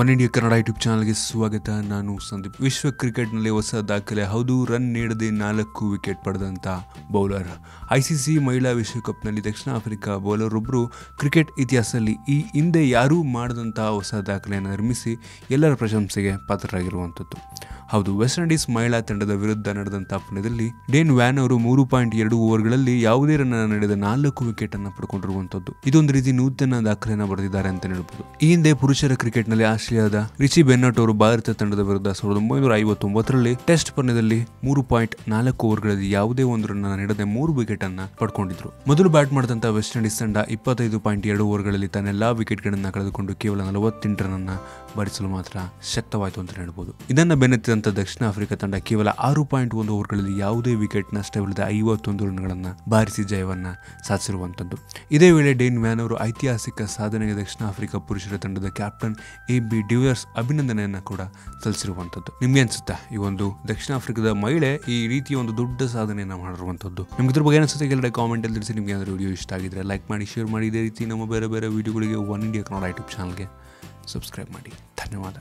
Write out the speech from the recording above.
One India Kannada YouTube ಚಾನಲ್ಗೆ ಸ್ವಾಗತ. ನಾನು ಸಂದೀಪ್. ವಿಶ್ವ ಕ್ರಿಕೆಟ್ನಲ್ಲಿ ಹೊಸ ದಾಖಲೆ. ಹೌದು, ರನ್ ನೀಡದೆ ನಾಲ್ಕು ವಿಕೆಟ್ ಪಡೆದಂಥ ಬೌಲರ್. ಐಸಿಸಿ ಮಹಿಳಾ ವಿಶ್ವಕಪ್ನಲ್ಲಿ ದಕ್ಷಿಣ ಆಫ್ರಿಕಾ ಬೌಲರ್ ಒಬ್ಬರು ಕ್ರಿಕೆಟ್ ಇತಿಹಾಸದಲ್ಲಿ ಈ ಹಿಂದೆ ಯಾರೂ ಮಾಡದಂತಹ ಹೊಸ ದಾಖಲೆಯನ್ನು ನಿರ್ಮಿಸಿ ಎಲ್ಲರ ಪ್ರಶಂಸೆಗೆ ಪಾತ್ರರಾಗಿರುವಂಥದ್ದು ಹೌದು ವೆಸ್ಟ್ ಇಂಡೀಸ್ ಮಹಿಳಾ ತಂಡದ ವಿರುದ್ಧ ನಡೆದಂತಹ ಪಂದ್ಯದಲ್ಲಿ ಡೇನ್ ವ್ಯಾನ್ ಅವರು ಮೂರು ಪಾಯಿಂಟ್ ಎರಡು ಓವರ್ಗಳಲ್ಲಿ ಯಾವುದೇ ರನ್ ನಡೆದ ನಾಲ್ಕು ವಿಕೆಟ್ ಅನ್ನು ಪಡ್ಕೊಂಡಿರುವಂತದ್ದು. ಇದೊಂದು ರೀತಿ ನೂತನ ದಾಖಲೆಯನ್ನು ಬರೆದಿದ್ದಾರೆ ಅಂತ ಹೇಳ್ಬೋದು. ಈ ಹಿಂದೆ ಪುರುಷರ ಕ್ರಿಕೆಟ್ನಲ್ಲಿ ಆಸ್ಟ್ರೇಲಿಯಾದ ರಿಚಿ ಬೆನ್ನಟ್ ಅವರು ಭಾರತ ತಂಡದ ವಿರುದ್ಧ ಸಾವಿರದ ಒಂಬೈನೂರ ಐವತ್ತೊಂಬತ್ತರಲ್ಲಿ ಟೆಸ್ಟ್ ಪಂದ್ಯದಲ್ಲಿ ಮೂರು ಪಾಯಿಂಟ್ ನಾಲ್ಕು ಓವರ್ಗಳಲ್ಲಿ ಯಾವುದೇ ಒಂದು ರನ್ ನೀಡದೆ ಮೂರು ವಿಕೆಟ್ ಅನ್ನ ಪಡ್ಕೊಂಡಿದ್ರು. ಮೊದಲು ಬ್ಯಾಟ್ ಮಾಡಿದಂತಹ ವೆಸ್ಟ್ ಇಂಡೀಸ್ ತಂಡ ಇಪ್ಪತ್ತೈದು ಪಾಯಿಂಟ್ ಎರಡು ಓವರ್ಗಳಲ್ಲಿ ತನ್ನೆಲ್ಲಾ ವಿಕೆಟ್ಗಳನ್ನು ಕಳೆದುಕೊಂಡು ಕೇವಲ ನಲವತ್ತೆಂಟು ರನ್ ಬಾರಿಸಲು ಮಾತ್ರ ಶಕ್ತವಾಯಿತು ಅಂತ ಹೇಳ್ಬೋದು. ಇದನ್ನ ಬೆನ್ನತ್ತಿದಂತ ದಕ್ಷಿಣ ಆಫ್ರಿಕಾ ತಂಡ ಕೇವಲ ಆರು ಪಾಯಿಂಟ್ ಒಂದು ಓವರ್ಗಳಲ್ಲಿ ಯಾವುದೇ ವಿಕೆಟ್ ನಷ್ಟವಿಲ್ಲದೆ ಐವತ್ತೊಂದು ರನ್ಗಳನ್ನು ಬಾರಿಸಿ ಜಯವನ್ನು ಸಾಧಿಸಿರುವಂಥದ್ದು ಇದೇ ವೇಳೆ ಡೇನ್ ವ್ಯಾನ್ ಅವರು ಐತಿಹಾಸಿಕ ಸಾಧನೆಗೆ ದಕ್ಷಿಣ ಆಫ್ರಿಕಾ ಪುರುಷರ ತಂಡದ captain A B de Villiers ಅಭಿನಂದನೆಯನ್ನ ಕೂಡ ಸಲ್ಲಿಸಿರುವಂಥದ್ದು ನಿಮ್ಗೆ ಅನ್ಸುತ್ತಾ ಈ ಒಂದು ದಕ್ಷಿಣ ಆಫ್ರಿಕಾದ ಮಹಿಳೆ ಈ ರೀತಿಯ ಒಂದು ದೊಡ್ಡ ಸಾಧನೆಯನ್ನು ಮಾಡಿರುವಂಥದ್ದು ನಿಮ್ಗೆ ಇದ್ರ ಬಗ್ಗೆ ಅನಿಸುತ್ತೆ ಎಲ್ಲರ ಕಾಮೆಂಟ್ ಅಲ್ಲಿ ತಿಳಿಸಿ. ನಿಮ್ಗೆ ಏನಾದರೂ ವಿಡಿಯೋ ಇಷ್ಟ ಆಗಿದ್ರೆ ಲೈಕ್ ಮಾಡಿ ಶೇರ್ ಮಾಡಿ. ಇದೇ ರೀತಿ ನಮ್ಮ ಬೇರೆ ಬೇರೆ ವಿಡಿಯೋಗಳಿಗೆ ಒನ್ ಇಂಡಿಯಾ ಕನ್ನಡ ಯೂಟ್ಯೂಬ್ ಚಾನಲ್ಗೆ ಸಬ್ಸ್ಕ್ರೈಬ್ ಮಾಡಿ. ಧನ್ಯವಾದ.